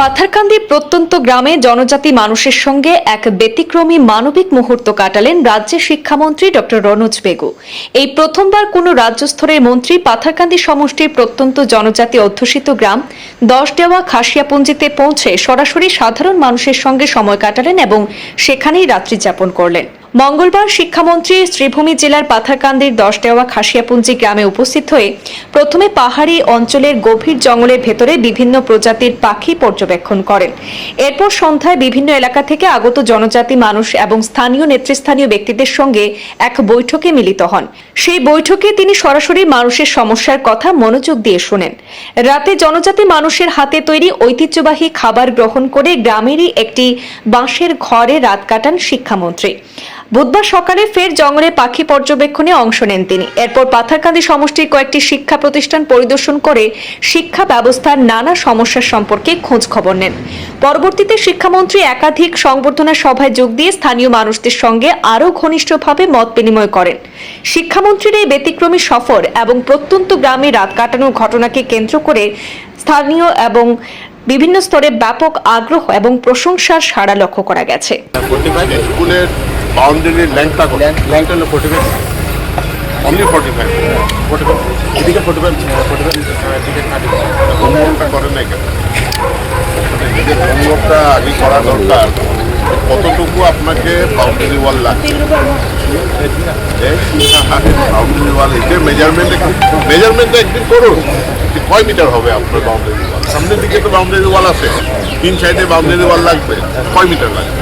পাথারকান্দি প্রত্যন্ত গ্রামে জনজাতি মানুষের সঙ্গে এক ব্যতিক্রমী মানবিক মুহূর্ত কাটালেন রাজ্যের শিক্ষামন্ত্রী ডক্টর রনোজ বেগু। এই প্রথমবার কোনো রাজ্য স্তরের মন্ত্রী পাথারকান্দি সমষ্টির প্রত্যন্ত জনজাতি অধ্যুষিত গ্রাম দশদেওয়া খাসিয়াপুঞ্জিতে পৌঁছে সরাসরি সাধারণ মানুষের সঙ্গে সময় কাটালেন এবং সেখানেই রাত্রি যাপন করলেন। মঙ্গলবার শিক্ষামন্ত্রী শ্রীভূমি জেলার পাথারকান্দির দশদেওয়া খাসিয়াপুঞ্জি গ্রামে উপস্থিত হয়ে প্রথমে পাহাড়ি অঞ্চলের গভীর জঙ্গলের ভেতরে বিভিন্ন প্রজাতির পাখি পর্যবেক্ষণ করেন। এরপর সন্ধ্যায় বিভিন্ন এলাকা থেকে আগত জনজাতি মানুষ এবং স্থানীয় নেতৃস্থানীয় ব্যক্তিদের সঙ্গে এক বৈঠকে মিলিত হন। সেই বৈঠকে তিনি সরাসরি মানুষের সমস্যার কথা মনোযোগ দিয়ে শোনেন। রাতে জনজাতি মানুষের হাতে তৈরি ঐতিহ্যবাহী খাবার গ্রহণ করে গ্রামেরই একটি বাঁশের ঘরে রাত কাটান শিক্ষামন্ত্রী। বুধবার সকালে ফের জঙ্গলে পাখি পর্যবেক্ষণে অংশ নেন তিনি। এরপর পাথারকান্দি সমষ্টির কয়েকটি শিক্ষা প্রতিষ্ঠান পরিদর্শন করে শিক্ষা ব্যবস্থার নানা সমস্যার সম্পর্কে খোঁজ খবর নেন। পরবর্তীতে শিক্ষামন্ত্রী একাধিক সংবর্ধনা সভায় যোগ দিয়ে স্থানীয় মানুষদের সঙ্গে আরও ঘনিষ্ঠভাবে মত বিনিময় করেন। শিক্ষামন্ত্রীর এই ব্যতিক্রমী সফর এবং প্রত্যন্ত গ্রামে রাত কাটানোর ঘটনাকে কেন্দ্র করে স্থানীয় এবং বিভিন্ন স্তরে ব্যাপক আগ্রহ এবং প্রশংসার সাড়া লক্ষ্য করা গেছে। বাউন্ডারির কত ল্যাংট হলো forty five only forty five forty five এদিকে ফোর্টি ফাইভ ফোর্টি ফাইভ এদিকে থার্টি করেন নাই কেন নিজের হোমওয়ার্কটা আগে করা দরকার কতটুকু আপনাকে বাউন্ডারি ওয়াল লাগছে বাউন্ডারি ওয়াল এটা মেজারমেন্ট মেজারমেন্টটা একদিন করুন। যে কয় মিটার হবে আপনার বাউন্ডারি ওয়াল সামনের দিকে তো বাউন্ডারি ওয়াল আছে। তিন সাইডে বাউন্ডারি ওয়াল লাগবে। কয় মিটার লাগবে?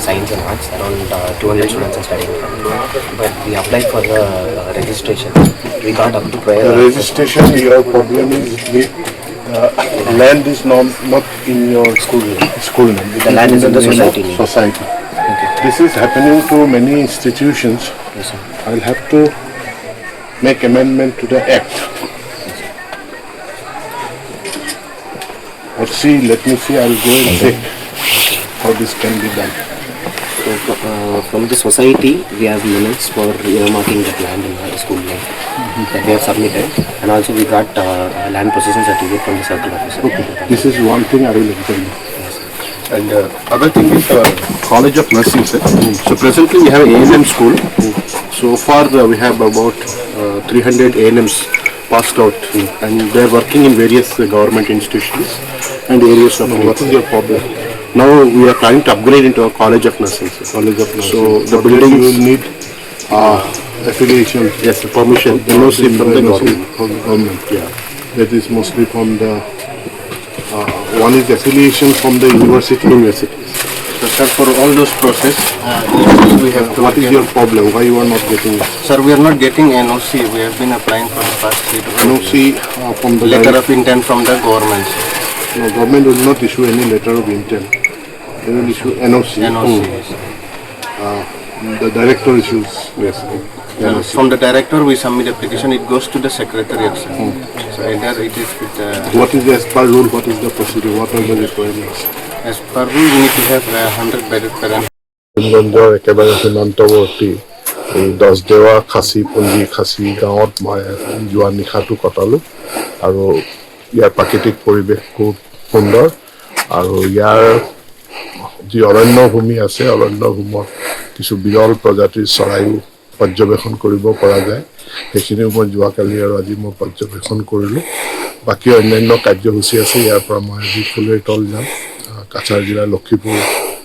science and arts around uh, 200 students are studying but we applied for the uh, registration we got up to prayer. The registration, your problem is the uh, land is not, not in your school name. School name. It The land is in the society name. Society. This is happening to many institutions. Yes, sir. I'll have to make amendment to the act. But see, let me see, I'll go and check how this can be done. So uh, from the society we have minutes for earmarking that land in our school name that we have submitted and also we got uh, a land possession certificate from the circle officer This is one thing I will explain. And uh, other thing is uh, College of Nursing, sir. So presently we have A&M school. So far uh, we have about uh, 300 A&Ms passed out and they are working in various uh, government institutions and areas of What is your problem? Now we are trying to upgrade into a College of Nursing, sir. College of Nursing. So the building You will need uh, affiliation. yes, sir, permission, NOC from the government. From the government, yeah. That is mostly from the, uh, one is affiliation from the university. Universities. So sir, for all those process, uh, we have to. What is your problem? Why you are not getting Sir, we are not getting NOC. We have been applying for the past three to NOC uh, from the Letter direct- of intent from the government. No, government will not issue any letter of intent. They will issue NOC. NOC. The director issues. Yes. Uh, From the director, we submit application, it goes to the secretariat. sir. So either it is with, uh, What is the as per rule? What is the procedure? What are the requirements? as per rule, we need to have a hundred bedded parent. করিমগঞ্জৰ একেবাৰে সীমান্তৱৰ্তী এই দছদেৱা খাচী পুঞ্জি খাচী গাঁৱত মই যোৱা নিশাটো কটালোঁ আৰু ইয়াৰ প্ৰাকৃতিক পৰিৱেশ খুব সুন্দৰ। আৰু ইয়াৰ যি অৰণ্য ভূমি আছে অৰণ্য ভূমত কিছু বিৰল প্ৰজাতিৰ চৰাইও পৰ্যবেক্ষণ কৰিব পৰা যায়। সেইখিনিও মই যোৱাকালি আৰু আজি মই পৰ্যবেক্ষণ কৰিলোঁ। বাকী অন্যান্য কাৰ্যসূচী আছে ইয়াৰ পৰা মই আজি ফুলৰিতল যাম। কাছাৰ জিলাৰ লক্ষীপুৰ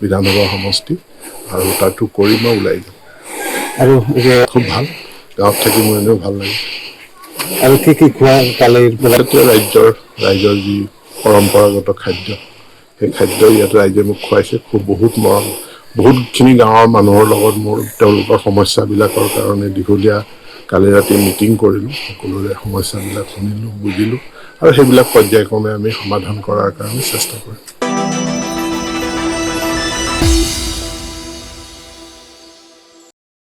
বিধানসভা সমষ্টি। আৰু তাতো কৰি মই ওলাই যাম। আৰু খুব ভালো। গাঁৱত থাকি মোৰ এনেও ভালো লাগে। আৰু কি কি খোৱা ৰাজ্যৰ ৰাইজৰ যি পৰম্পৰাগত খাদ্য। সেই খাদ্য ইয়াত ৰাইজে মোক খুৱাইছে। খুব বহুত মৰম বহুতখিনি গাঁৱৰ মানুহৰ লগত মোৰ তেওঁলোকৰ সমস্যাবিলাকৰ কাৰণে দীঘলীয়া কালি ৰাতি মিটিং কৰিলোঁ। সকলোৰে সমস্যাবিলাক শুনিলোঁ বুজিলোঁ। আৰু সেইবিলাক পৰ্যায়ক্ৰমে আমি সমাধান কৰাৰ কাৰণে চেষ্টা কৰিম।